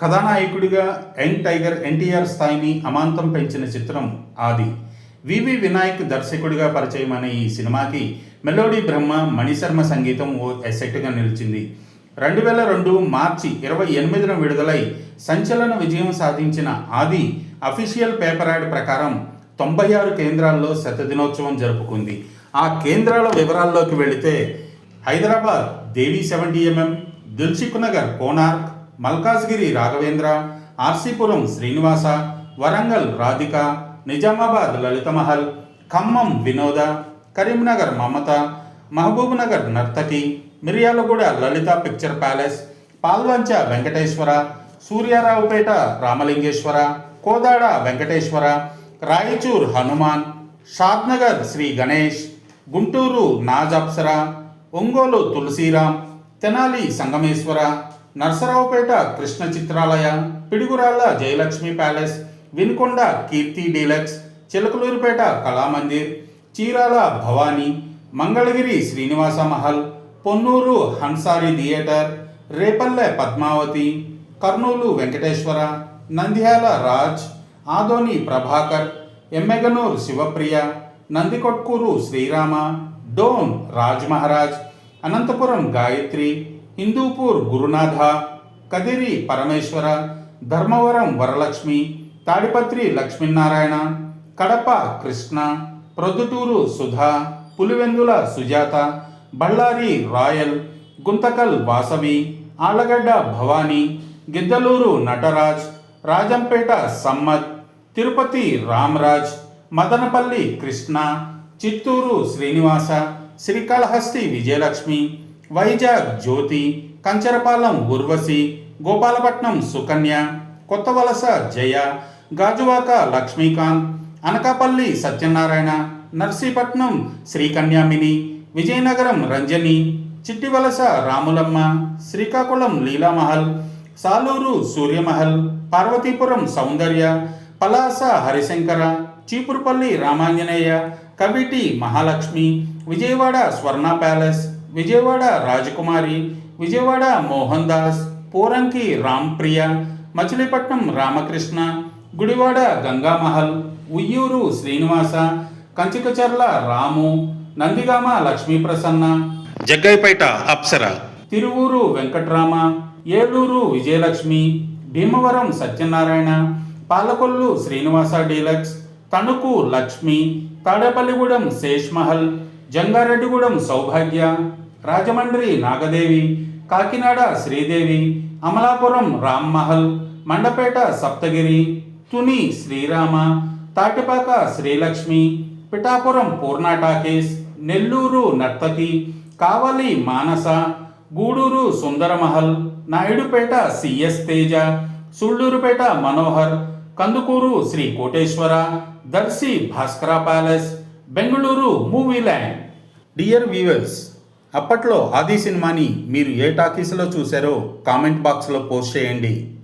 కథానాయకుడిగా young tiger NTR స్థాయిని అమాంతం పెంచిన చిత్రం ఆది. వివి వినాయక్ దర్శకుడిగా పరిచయమైన ఈ సినిమాకి మెలోడీ బ్రహ్మ మణిశర్మ సంగీతం ఓ ఎసెట్గా నిలిచింది. రెండు వేల రెండు మార్చి ఇరవై ఎనిమిదిన విడుదలై సంచలన విజయం సాధించిన ఆది అఫీషియల్ పేపర్ యాడ్ ప్రకారం తొంభై ఆరు కేంద్రాల్లో శతదినోత్సవం జరుపుకుంది. ఆ కేంద్రాల వివరాల్లోకి వెళితే Hyderabad Devi seventy MM Dilsukh Nagar Konark Malkajgiri Raghavendra RC Puram Srinivasa Warangal Radhika Nizamabad Lalithamahal Khammam Vinoda Karimnagar Mamata Mahabubnagar Nartaki Miryalaguda Lalitha picture palace Palvancha Venkateswara Suryaraopet Ramalingeswara Kodad Venkateswara Raichur Hanuman Shadnagar Sri Ganesh Guntur Naz Apsara Ongole Tulasiram Tenali Sangameswara Narasaraopet Krishna Chitralaya Piduguralla Jayalakshmi palace Vinukonda Keerthi deluxe Chilakaluripet Kalamandir Chirala Bhavani Mangalagiri Srinivasa Mahal Ponnur Hansari theatre Repalle Padmavathi Kurnool Venkateswara Nandyal Raj Adoni Prabhakar Emmiganur Sivapriya Nandikotkur Srirama Dhone Raj Maharaj Anantapuram Gayatri Hindupur Gurunatha Kadiri Parameswara Dharmavaram Varalakshmi Tadipatri Lakshminarayana Kadapa Krishna Proddatur Sudha Pulivendula Sujatha Bellary royal Guntakal Vasavi Allagadda Bhavani Giddalur Nataraj Rajampet Sammath Tirupati Ramaraj Madanapalle Krishna Chittoor Srinivasa Srikalahasti Vijayalakshmi Vizag Jyothi Kancharapalem Urvasi Gopalapatnam Sukanya Kothavalasa Jaya Gajuwaka Lakshmikanth Anakapalle Satyanarayana Narsipatnam Srikanyamini Vizianagaram Ranjani Chittivalasa Ramulamma Srikakulam Leela Mahal Saluru Surya Mahal Parvathipuram Soundarya Palasa Harishankara Cheepurupalli Ramanjaneya Kaviti Mahalakshmi Vijayawada Swarna palace Vijayawada Rajakumari Vijayawada Mohan Das Poranki Rampriya Machilipatnam Ramakrishna Gudivada Ganga Mahal Vuyyuru Srinivasa Kanchikacherla Ramu Nandigama Lakshmiprasanna Jaggaiahpet Apsara Tiruvuru Venkatrama Eluru Vijayalakshmi Bhimavaram Satyanarayana Palakollu Srinivasa deluxe Tanuku Lakshmi Tadepalligudem Sesh Mahal Jangareddygudem Soubhagya Rajahmundry Nagadevi Kakinada Sridevi Amalapuram Ram Mahal Mandapeta Saptagiri Tuni Srirama Tatipaka Srilakshmi Pithapuram Poorna talkies Nellore Narthaki Kavali Manasa Gudur Sundara Mahal Naidupeta CS Teja Sullurpeta Manohar Kandukur Sri Koteswara Darsi Bhaskara palace Bengaluru movie land. Dear viewers అప్పట్లో ఆది సినిమాని మీరు ఏ టాకీస్లో చూశారో comment బాక్స్లో post చేయండి.